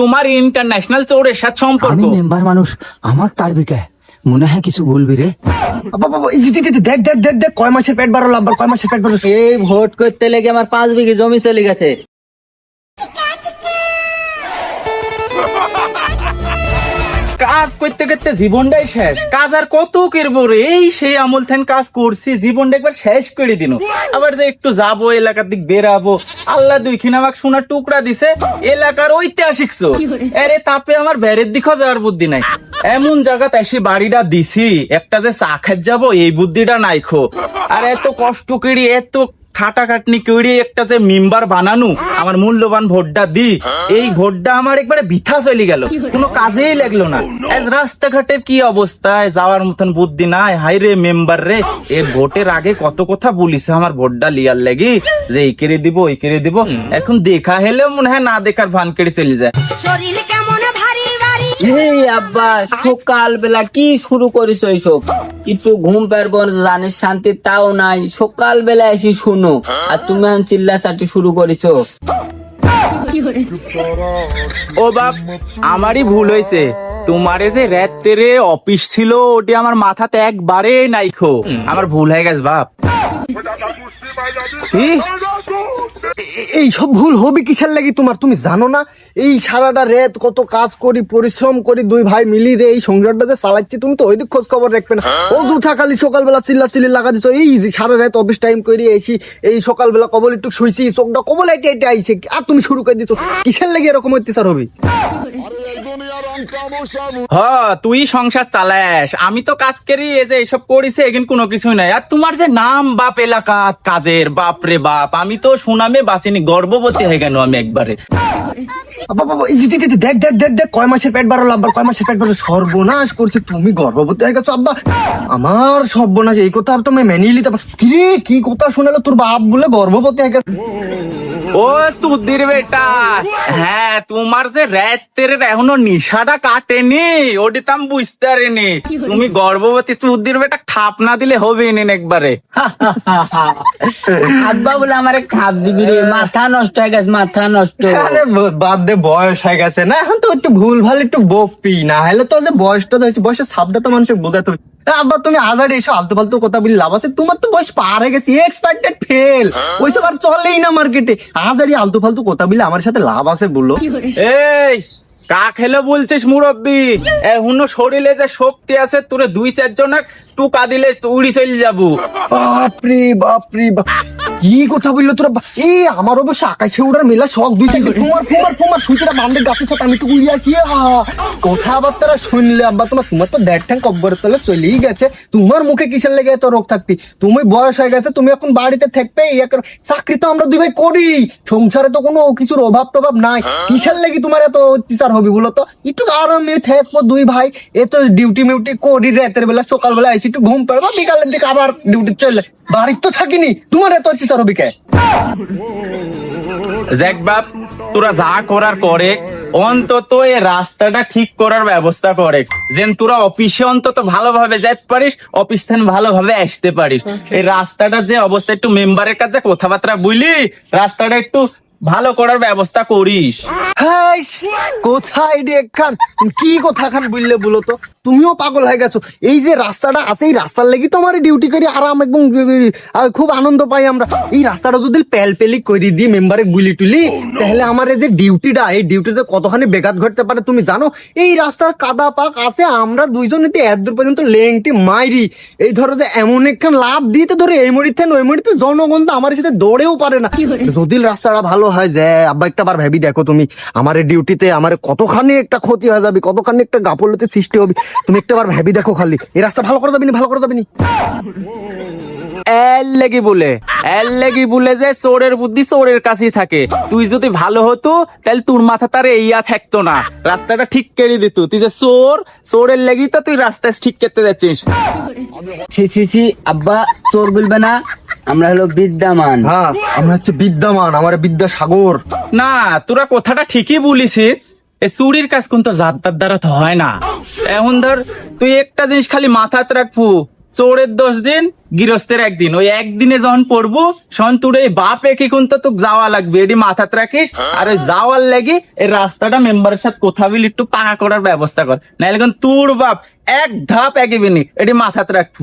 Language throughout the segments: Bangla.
তোমার ইন্টারন্যাশনাল চোরের সাথে সম্পর্ক। আমি মেম্বার মানুষ আমার তার বিকে। মনে হয় কিছু বলবি রে। দেখ দেখ দেখ দেখ কয় মাসের পেট বাড়ালো আবার কয় মাসের পেট বাড়ালো? এই ভোট করতে লেগে আমার পাঁচ বিঘে জমি চলে গেছে। কাজ করতে করতে জীবনটাই শেষ। কাজ আর কত করব রে? এই সেই আমল থেন কাজ করছি জীবনটা একবার শেষ করে দিন। আবার যে একটু যাব এলাকার দিক বেরাবো আল্লাহ দুইখিন আমাকে সোনার টুকরা দিছে এলাকার ঐতিহাসিক চোর আরে তাপে আমার বেড়ের দিকেও যাওয়ার বুদ্ধি নাই। এমন জায়গাতে এসে বাড়িটা দিছি একটা যে চা খাত যাব এই বুদ্ধিটা নাইখো আর এত কষ্ট করি এত খাটাখাটনি করে একটা যে মেম্বার বানানো, আমার মূল্যবান ভোটটা দি। এই ভোটটা আমার একবারে বৃথা চলে গেল। কোনো কাজেই লাগল না। আজ রাস্তাঘাটের কি অবস্থায় যাওয়ার মতন বুদ্ধি নাই। হাই রে মেম্বার রে। এর ভোটের আগে কত কথা বলিছে আমার ভোটটা লিয়ার লাগি। যে এই কেড়ে দিব ওই কেড়ে দিব। এখন দেখা হেলেও মনে হয় না দেখার ভান কেড়ে চলে যায়। আব্বা সকাল বেলা কি শুরু করিস ওইসব কিছু ঘুম পারব জানিস শান্তি তাও নাই। সকাল বেলা এসে শুনো। আর তুমি এখন চিল্লা চাটি শুরু করেছ। ও বাপ আমারই ভুল হয়েছে। তোমারে যে রাত্রে অফিস ছিল ওটি আমার মাথাতে একবারে নাইখো। আমার ভুল হয়ে গেছে বাপ। এই সব ভুল হবে কিসের লাগি তোমার? তুমি জানো না? এই সারাটা রেত কত কাজ করি পরিশ্রম করি দুই ভাই মিলিয়ে দিয়ে এই সংসারটা যে চালাচ্ছি তুমি তো ওই দিক খোঁজ খবর রাখবে না। অযথা খালি সকালবেলা চিল্লা চিল্লি লাগা দিছো এই সারা রাত অফিস টাইম করে এসি এই সকালবেলা কবল একটু শুইছি চোখটা কবল এটে এটে আইছে আর তুমি শুরু করে দিছো? কিসের লেগে এরকম অত্যাচার হবে? হ তুই সংসার চালাস আমি তো কাজ করি এই যে এসব করিছে এখানে কোনো কিছুই নাই। আর তোমার যে নাম বাপ এলাকা কাজের বাপ রে বাপ আমি তো সুনামে বাসিনি গর্ভবতী হয়ে গেল আমি একবারে। দেখ দেখ দেখ দেখ, কয় মাসের পেট বাড়ালো আব্বা, কয় মাসের পেট বাড়ালো? সর্বনাশ করছে, তুমি গর্ভবতী হয়ে গেছো, আব্বা। আমার সর্বনাশ, এই কথা আর তুমি মেনে নিলি তারপর কি কি কথা শোনালো তোর বাপ বলে গর্ভবতী হয়ে গেছে? ও সুধীর বেটা হ্যাঁ তোমার যে রাতের এখনও নিশাটা কাটেনি ওটি তো আমি বুঝতে পারিনি। তুমি গর্ভবতী সুধীর বেটা খাপ না দিলে হবে নি একবারে। আব্বা বলে আমার খাপ দিবি রে মাথা নষ্ট হয়ে গেছে মাথা নষ্ট। আরে বাদ দে বয়স হয়ে গেছে না এখন তো একটু ভুল ভালো একটু বকবি না হলে তো যে বয়সটা তো হয়েছে বয়সের সাবটা তো মানুষের বোঝাতে আব্বা তুমি আজারে এসো আলতু ফালতু কথা বলি লাভ আছে? তোমার তো বয়স পার হয়ে গেছে এক্সপার্টেড ফেল ওইসব আর চলেই না মার্কেটে। আজারি আলতু ফালতু কথা বলি আমার সাথে লাভ আছে বলল এই কা খেলে বলছিস মুরব্বি? এখনও শরীরে যে শক্তি আছে তোরে দুই চারজন টুকা দিলে উড়ি চলে যাব। বাপরে বাপরে বাপ। কি কথা বলল তোরা? এই আমার অবশ্য আকাশে উড়ার মেলা শখ দুই সেকেন্ড ফুমার ফুমার ফুমার সুতিটা বান্ধে গাছে ছাত আমি একটু উড়িয়ে আছি কথাবার্তা শুনলে আব্বা তোমার তোমার তো দেড় ঠ্যাং কব্বরের তলে চলেই গেছে। তোমার মুখে কিসের লেগে এত রোগ থাকবি? তুমি বয়স হয়ে গেছে তুমি এখন বাড়িতে থাকবে চাকরি তো আমরা দুই ভাই করি। সংসারে তো কোনো কিছুর অভাব টভাব নাই। কিসের লেগে তোমার এত অত্যাচার হবে বলো তো? একটু আরামে থাকব দুই ভাই। এ তো ডিউটি মিউটি করি রাতের বেলা সকালবেলা এসে একটু ঘুম পাড়বো বিকালের দিকে আবার ডিউটি চলে। বাড়ির তো থাকিনি, তোমার এত অত্যাচার হবে কে? দেখ বাপ, তোরা যা করার করে, অন্তত এই রাস্তাটা ঠিক করার ব্যবস্থা করে। যেন তোরা অফিসে অন্তত ভালোভাবে যেতে পারিস, অফিস থেকে ভালোভাবে আসতে পারিস। এই রাস্তাটা যে অবস্থা, একটু মেম্বারের কাছে কথাবার্তা বুঝলি রাস্তাটা একটু ভালো করার ব্যবস্থা করিস। কোথায় রে খান কি কথা খান বললে বলো তো? তুমিও পাগল হয়ে গেছো। এই যে রাস্তাটা আছে এই রাস্তার লেগে তো আমার ডিউটি করি আরাম এবং আহ, খুব আনন্দ পাই আমরা। এই রাস্তাটা যদি পেল পেলি করে দিই মেম্বারে গুলি টুলি তাহলে আমার এই যে ডিউটিটা এই ডিউটিতে কতখানি বেঘাত ঘটতে পারে তুমি জানো? এই রাস্তার কাদা পাক আছে আমরা দুইজন যদি এত দূর পর্যন্ত লেংটি মাইরি। এই ধরো যে এমন একখান লাভ দিতে ধরে এই মুড়িতে ওই মরিতে জনগণ তো আমার সাথে দৌড়েও পারে না। যদি রাস্তাটা ভালো হয় যে আব্বা একটা বার ভেবি দেখো তুমি আমার ডিউটিতে আমার কতখানি একটা ক্ষতি হয়ে যাবে কতখানি একটা গাফলতে সৃষ্টি হবে তুমি একটা বার ভেবি দেখো খালি এই রাস্তা ভালো করে যাবি নি, ভালো করে যাবি নি। এল লেগি বলে এল লেগি বলে যে চোরের বুদ্ধি চোরের কাছেই থাকে। তুই যদি ভালো হতো তাহলে তোর মাথা তার ইয়া থাকতো না। রাস্তাটা ঠিক করে দিত। তুই যে চোর চোরের লেগি তো তুই রাস্তা ঠিক করতে যাচ্ছিস। ছি ছি ছি আব্বা চোর বলবে না আমরা হলো বিদ্যামান। হ্যাঁ আমরা হচ্ছে বিদ্যামান আমার বিদ্যাসাগর। না তোরা কথাটা ঠিকই বলিসিস এ চুরির কাজ কিন্তু যাত্রার দ্বারা তো হয় না। এখন ধর তুই একটা জিনিস খালি মাথাতে রাখব। চোরের দশ দিন গৃহস্থের একদিন। ওই একদিনে যখন পড়ব শোন তোর এই বাপ একে কিন্তু তো যাওয়া লাগবে। এটি মাথাতে রাখিস। আর ওই যাওয়ার লাগি এই রাস্তাটা মেম্বারের সাথে কোথা বিল একটু পাকা করার ব্যবস্থা কর। নাহলে তোর বাপ এক ধাপ এগিবিনি এটি মাথাতে রাখব।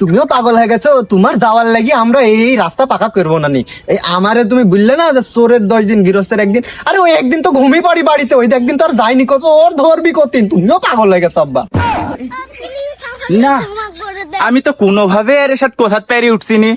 তুমিও পাগল হয়ে গেছো, তোমার যাওয়ার লাগি আমরা এই রাস্তা পাকা করব না নি। এই আমারে তুমি বললে না যে চোরের দশ দিন, গৃহস্থের একদিন? আরে ওই একদিন তো ঘুমিয়ে পড়ি বাড়িতে, ওই একদিন তো আর যাইনি কত, ওর ধরবি কতিন তুমিও পাগল হয়ে গেছো, আব্বা। না, আমি তো কোনোভাবে এর সাথে কোথাত পেরে উঠছি নি।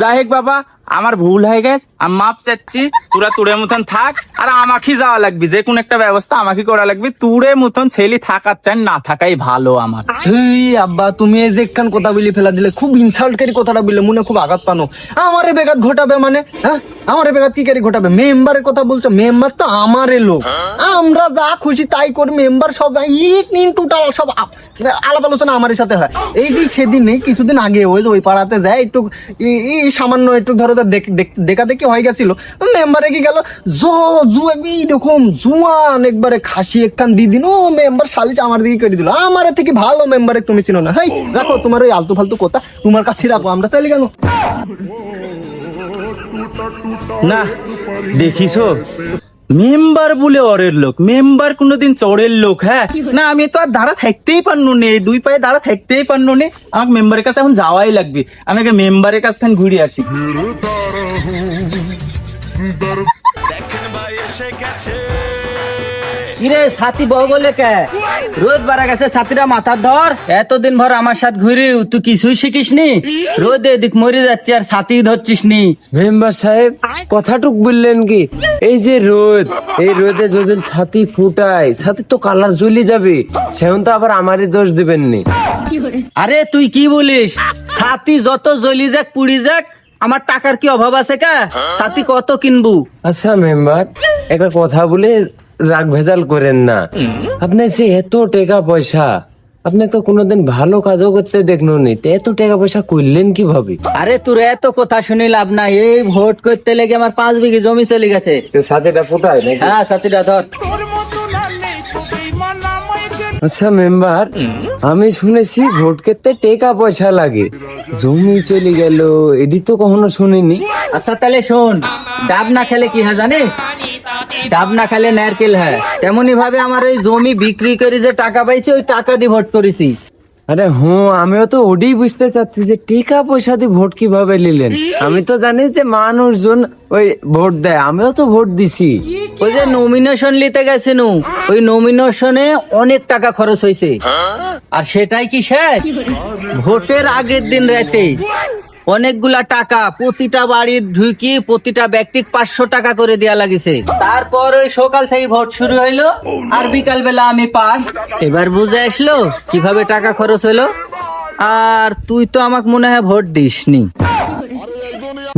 যাই হোক বাবা আমার ভুল হয়ে গেছে, আমি মাপ চাচ্ছি, তোরা তোরে মতন থাক, আর আমাকে যাওয়া লাগবে, যে কোন একটা ব্যবস্থা আমাকে করা লাগবে তোরে মতন ছেলে থাকার চান না থাকাই ভালো আমার। হেই, আব্বা, তুমি এই যে একখান কথা বলি ফেলা দিলে, খুব ইনসাল্ট করি কথাটা বললে, মনে খুব আঘাত পানো। আমারে বেগাত ঘটাবে মানে হ্যাঁ? আমারে বেগাত কি করে ঘটাবে? মেম্বারের কথা বলছো, মেম্বার তো আমারে লোক। আমরা যা খুশি তাই করি, মেম্বার সব, ইট নিন টোটাল সব আলাপ আলোচনা আমার সাথে হয়। এই যে সেদিন নেই কিছুদিন আগে ওই ওই পাড়াতে যায়, একটু সামান্য একটু ধরো তো দেখ- দেখ- দেখা দেখি হয়ে গেছিল। মেম্বারে কি গেল? জো জু এইরকম জুয়ান একবারে খাসি একখান দি দিন ও মেম্বার সালিস আমার দিকে করে দিল। আমার থেকে ভালো মেম্বার তুমি ছিল না। হাই রাখো তোমার ওই আলতু ফালতু কথা। তোমার কাছে রাখো আমরা চাইলে কেন? না দেখিছো? মেম্বার বলে অরের লোক মেম্বার কোনোদিন চরের লোক হ্যাঁ? না আমি তো আর দাঁড়া থাকতেই পারল নে দুই পায়ে দাঁড়া থাকতেই পারনো নে। আমাকে মেম্বারের কাছে এখন যাওয়াই লাগবে। আমি আগে মেম্বারের কাছ থেকে ঘুরে আসি। কিরে ছাতি বগলে কে? রোদ বাড়া গেছে ছাতিরা মাথার ধর। এতদিন ভর আমার সাথে ঘুরি তুই কিছুই শিখিস নি রোদ এদিক মরে যাচ্ছে আর ছাতি ধরছিস নি মেম্বার সাহেব কথাটুক বললেন কি? এই যে রোদ এই রোদে যদি ছাতি ফুটায় ছাতি তো কালার জ্বলে যাবে। সেমন তো আবার আমারই দোষ দিবেন নি আরে তুই কি বলিস? ছাতি যত জ্বলি যাক পুড়ি যাক আমার টাকার কি অভাব আছে কা? ছাতি কত কিনবু? আচ্ছা মেম্বার একটা কথা বলে রাগ ভেজাল করেন না। আপনি যে এত টাকা পয়সা আপনি তো কোনোদিন ভালো কাজও করতে দেখল নি এত টাকা পয়সা করলেন কীভাবে? আরে তোর এত কথা শুনি লাভ নাই। এই ভোট করতে লেগে আমার পাঁচ বিঘে জমি চলে গেছে। ছাতিটা ফুটায় হ্যাঁ ছাতিটা ধর। আচ্ছা মেম্বার আমি শুনেছি ভোট করতে টাকা পয়সা লাগে। জমি চলে গেল এটি তো কখনো শুনিনি। আচ্ছা তাহলে শোন। ডাব না খেলে কি হয় জানিস? ডাব না খেলে নারকেল হয়। তেমনি ভাবে আমার ওই জমি বিক্রি করে যে টাকা পাইছি ওই টাকা দিয়ে ভোট করেছি। আরে হুঁ আমিও তো ওডি বুঝতে চাচ্ছি যে টাকা পয়সা দিয়ে ভোট কীভাবে নিলেন? আমি তো জানি যে মানুষজন ওই ভোট দেয় আমিও তো ভোট দিছি। ওই যে নমিনেশন নিতে গেছিনু ওই নমিনেশনে অনেক টাকা খরচ হয়েছে আর সেটাই কি শেষ? ভোটের আগের দিন রাতে। অনেকগুলা টাকা, প্রতিটা বাড়ির ঢুকি প্রতিটা ব্যক্তি পাঁচশো টাকা করে দেয়া লাগিছে। তারপর ওই সকাল থেকে ভোট শুরু হইল, আর বিকাল বেলা আমি পাস এবার বুঝে আসলো কীভাবে টাকা খরচ হলো আর তুই তো আমাকে মনে হয় ভোট দিসনি।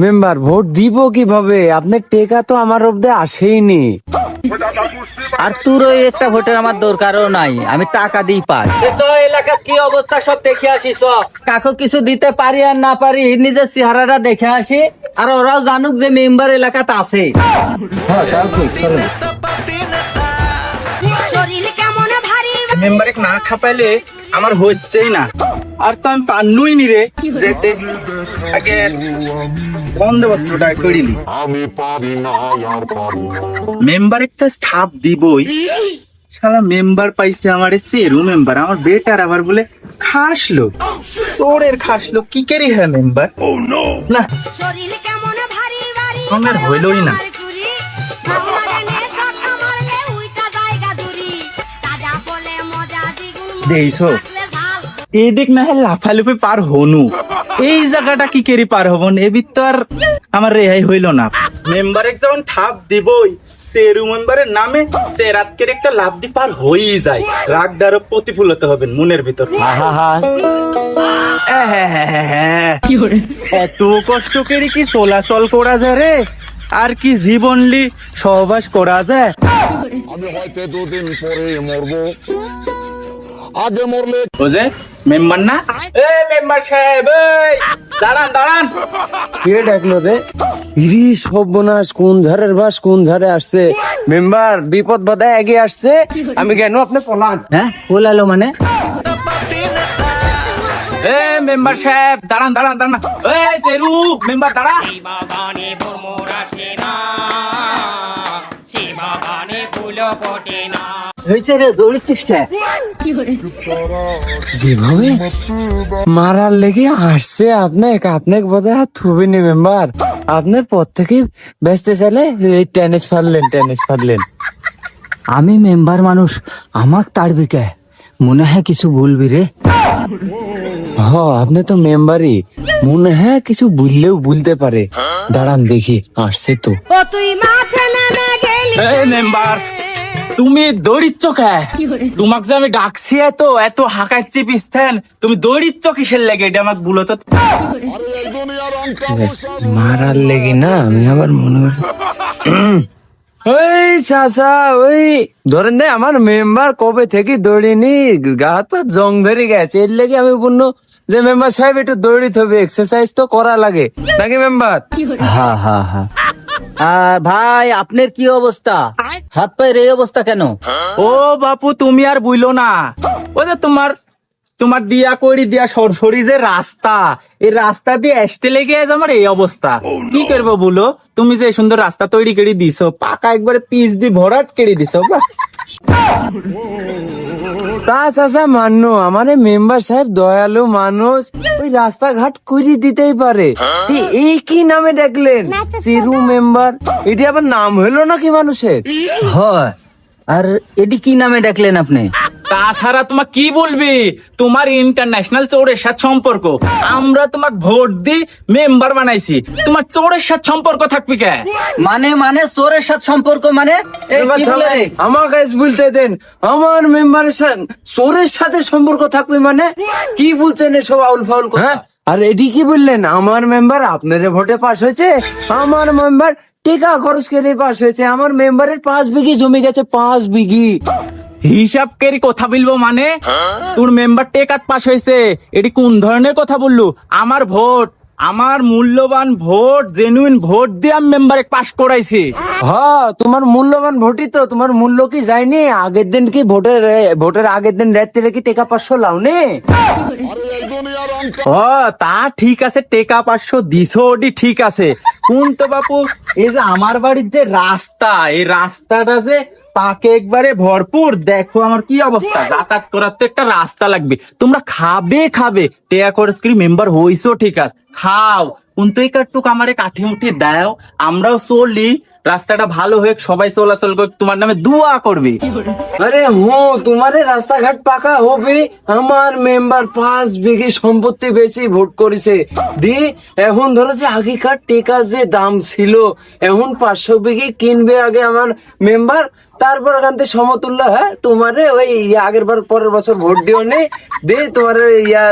মেম্বার, ভোট দিব কীভাবে? আপনার টেকা তো আমার অব্দে আসেইনি। আর তোর ওই একটা ভোটের আমার দরকারও নাই আমি টাকা দিই পাই। এলাকা কি অবস্থা সব দেখে আসি কাকু কিছু দিতে পারি আর না পারি নিজের চেহারাটা দেখে আসি আর ওরাও জানুক যে মেম্বার এলাকাতে আছে। মেম্বারে না খাপাইলে আমার হচ্ছেই না। আর তো আমি পান্নুই নি রে যেতে আগে বন্দোবস্তটা করিনি আমি পারি না আর পারি মেম্বার একটা স্টাফ দিবই। শালা মেম্বার পাইছে আমার চেরু মেম্বার আমার বেটার আবার বলে খাসলো সোরের খাসলো কি কেরি হ্যাঁ মেম্বার? না। ভারী ভারী আমার হইলই না। দেইছো? থাকলে ঝাল না লাফালুফি পার হনু। এই জায়গাটা কি কেরি পার হবন তো আর আমার রেহাই হইল না। মেম্বারে যখন ঠাপ দিবই সেরু মেম্বারের নামে কের একটা লাভ দি পার হয়েই যায়। রাগদারও প্রতিফুলতে হবেন মনের ভিতর এত কষ্ট করে কি চলাচল করা যায় রে আর কি জীবনলি সহবাস করা যায়? আমি হয়তো দুদিন পরে মরবো। আগে মরলে মেম্বার না? এ মেম্বার সাহেব এই! দাঁড়ান দাঁড়ান। কে ডাকলো রে? ইরি সর্বনাশ কোন ঝাড়ের বাস কোন ঝাড়ে আসছে? মেম্বার বিপদ বাধায় এগিয়ে আসছে। আমি কেন আপনি পলান? হ্যাঁ? বলালো মানে? এ মেম্বার সাহেব দাঁড়ান দাঁড়ান দাঁড়ান। এই সেরু মেম্বার দাঁড়া হয়েছে রে দৌড়িচ্ছিস কে? যেভাবে মারার লেগে আসছে আপনাকে আপনাকে বোধহয় আর থুবি নি মেম্বার আপনার পর থেকে ব্যস্ত চাইলে এই টেনিস ফারলেন টেনিস ফারলেন আমি মেম্বার মানুষ আমাক তাড়বি কে? মনে হয় কিছু বলবি রে। হ আপনি তো মেম্বারই মনে হয় কিছু বললেও বলতে পারে। দাঁড়ান দেখি আসছে তো। মেম্বার তুমি দৌড়িচ্ছ কে? তোমাকে যে আমি ডাকছি এত এত হাঁকাচ্ছি পিস্তেন। তুমি দৌড়িচ্ছ কিসের লেগে? এটা আমাকে বলো তো। মারার লেগে না আমি আবার মনে ওই চাচা ওই ধরেন দে আমার মেম্বার কবে থেকে দৌড়িনি গা হাত পা জং ধরে গেছে। এর লেগে আমি বলল যে মেম্বার সাহেব একটু দৌড়িতে হবে এক্সারসাইজ তো করা লাগে। নাকি মেম্বার হ্যাঁ হ্যাঁ হ্যাঁ আর ভাই আপনার কি অবস্থা? হাত পায়ের এই অবস্থা কেন? ও বাপু তুমি আর বুঝলো না। ও যে তোমার তোমার দিয়া করি দিয়া সরসরি যে রাস্তা এই রাস্তা দিয়ে আসতে লেগে আছে আমার এই অবস্থা। কি করব বলো? তুমি যে সুন্দর রাস্তা তৈরি করে দিছো পাকা একবারে পিচ দিয়ে ভরাট করে দিছো বাহ। তা চাচা মান্য আমার মেম্বার সাহেব দয়ালু মানুষ। ওই রাস্তাঘাট করে দিতেই পারে। এই কি নামে ডাকলেন? সিরু মেম্বার? এটি আবার নাম হলো নাকি মানুষের? হয়। আর এটি কি নামে ডাকলেন আপনি? তাছাড়া তোমার কি বলবি? তোমার ইন্টারন্যাশনাল চোরের সাথে সম্পর্ক। আমরা তোমাকে ভোট দি মেম্বার বানাইছি। তোমার চোরের সাথে সম্পর্ক থাকবি কে? মানে মানে চোরের সাথে সম্পর্ক মানে? এই কি বলে রে? আমার কাছে বলতে দেন আমার মেম্বারের সাথে চোরের সাথে সম্পর্ক থাকবে মানে? কি বলছেন এসব আউল ফাউল হ্যাঁ? আর এটি কি বললেন? আমার মেম্বার আপনার ভোটে পাস হয়েছে। আমার মেম্বার টেকা খরচ করে পাস হয়েছে। আমার মেম্বারের পাঁচ বিঘি জমি গেছে পাঁচ বিঘি। হিসাব কেরি কথা বলব মানে? তোর মেম্বার টেকাত পাশ হয়েছে। এটি কোন ধরনের কথা বললু? আমার ভোট আমার মূল্যবান ভোট জেনুইন ভোট দিয়ে আমি মেম্বারে পাস করাইছি। হ্যাঁ তোমার মূল্যবান ভোটই তো। তোমার মূল্য কি যায়নি? আগের দিন কি ভোটের ভোটের আগের দিন রাত্রে কি টেকা পাঁচশো লাউনি ও তা ঠিক আছে, টেকা পাঁচশো দিছো ওটি ঠিক আছে। কোন বাপু, এই যে আমার বাড়ির যে রাস্তা, এই রাস্তাটা যে পাকে একবারে ভরপুর, দেখো আমার কি অবস্থা। যাতায়াত করার তো একটা রাস্তা লাগবে। তোমরা খাবে খাবে। টেয়া খরচ মেম্বার হইছো, ঠিক আছে। খাও। কিন্তু এই কাটটুক আমারে কাঠি মুঠি দাও। আমরাও চলি। রাস্তাটা ভালো হয়ে সবাই চলাচল করে তোমার নামে দোয়া করবে। আরে হো, তোমার রাস্তাঘাট পাকা হবে। আমার মেম্বার পাঁচ বিঘি সম্পত্তি বেশি ভোট করেছে। দি, এখন ধরো যে আগেকার টেকা যে দাম ছিল, এখন পাঁচশো বিঘি কিনবে আগে আমার মেম্বার তারপর ওখান থেকে সমতুল্য হ্যাঁ তোমারে ওই আগের বার পরের বছর ভোট দিও নে। দি, তোমার ইয়া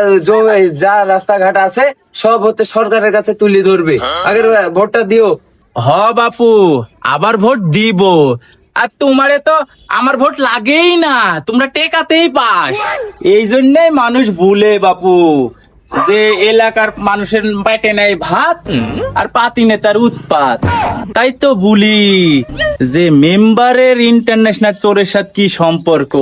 যা রাস্তাঘাট আছে, সব হতে সরকারের কাছে তুলে ধরবে। আগের ভোটটা দিও। হ বাপু, আবার ভোট দিব। আর তোমারে তো আমার ভোট লাগেই না, তোমরা টেকাতেই পাস। এই জন্যই মানুষ ভুলে বাপু, যে এলাকার মানুষের পেটে নেয় ভাত, আর পাতি নেতার উৎপাত। তাই তো বলি, যে মেম্বারের ইন্টারন্যাশনাল চোরের সাথে কি সম্পর্ক?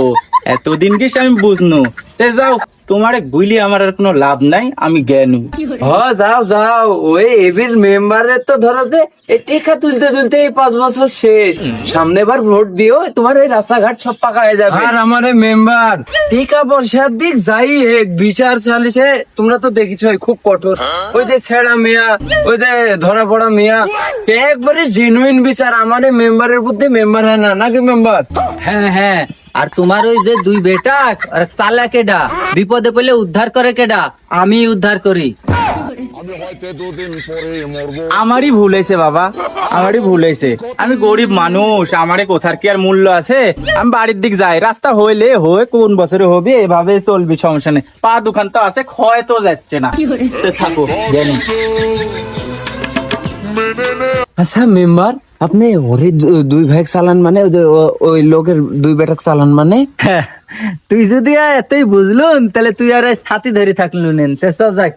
এতদিন গেছে আমি বুঝনু? তে যাও তোমার বুঝলি আমার আর কোনো লাভ নাই আমি জ্ঞানু। হ যাও যাও ওই এবির মেম্বারের তো ধরো যে এই টেকা তুলতে তুলতে এই পাঁচ বছর শেষ। সামনে বার ভোট দিও তোমার এই রাস্তাঘাট সব পাকা হয়ে যাবে। আর আমার মেম্বার? টিকা পয়সার দিক যাই হেক বিচার চালিছে তোমরা তো দেখিছো খুব কঠোর। ওই যে ছেড়া মেয়া ওই যে ধরা পড়া মেয়া একবারে জেনুইন বিচার? আমার মেম্বারের বুদ্ধি মেম্বার হয় না নাকি মেম্বার? হ্যাঁ হ্যাঁ আর তোমার ওই যে দুই বেটা আর চালা কেডা? বিপদে পড়লে উদ্ধার করে কেডা? আমি উদ্ধার করি। আমি হয়তো দুদিন পরে মরবো আমারই ভুল হয়েছে বাবা আমারই ভুল হয়েছে। আমি গরিব মানুষ আমারে কোথার কি আর মূল্য আছে? আমি বাড়ির দিক যাই রাস্তা হইলে হয়ে কোন বছরে হবে এভাবে চলবি সমস্যা নেই। পা দোকান তো আছে ক্ষয় তো যাচ্ছে না। থাকো। আচ্ছা মেম্বার আপনি ওরে দুই ভাই চালান মানে ওই লোকের দুই বেটাক চালান মানে? হ্যাঁ, তুই যদি এতই বুঝলুন তাহলে তুই আর সাথী ধরে থাকলুন তে যাক।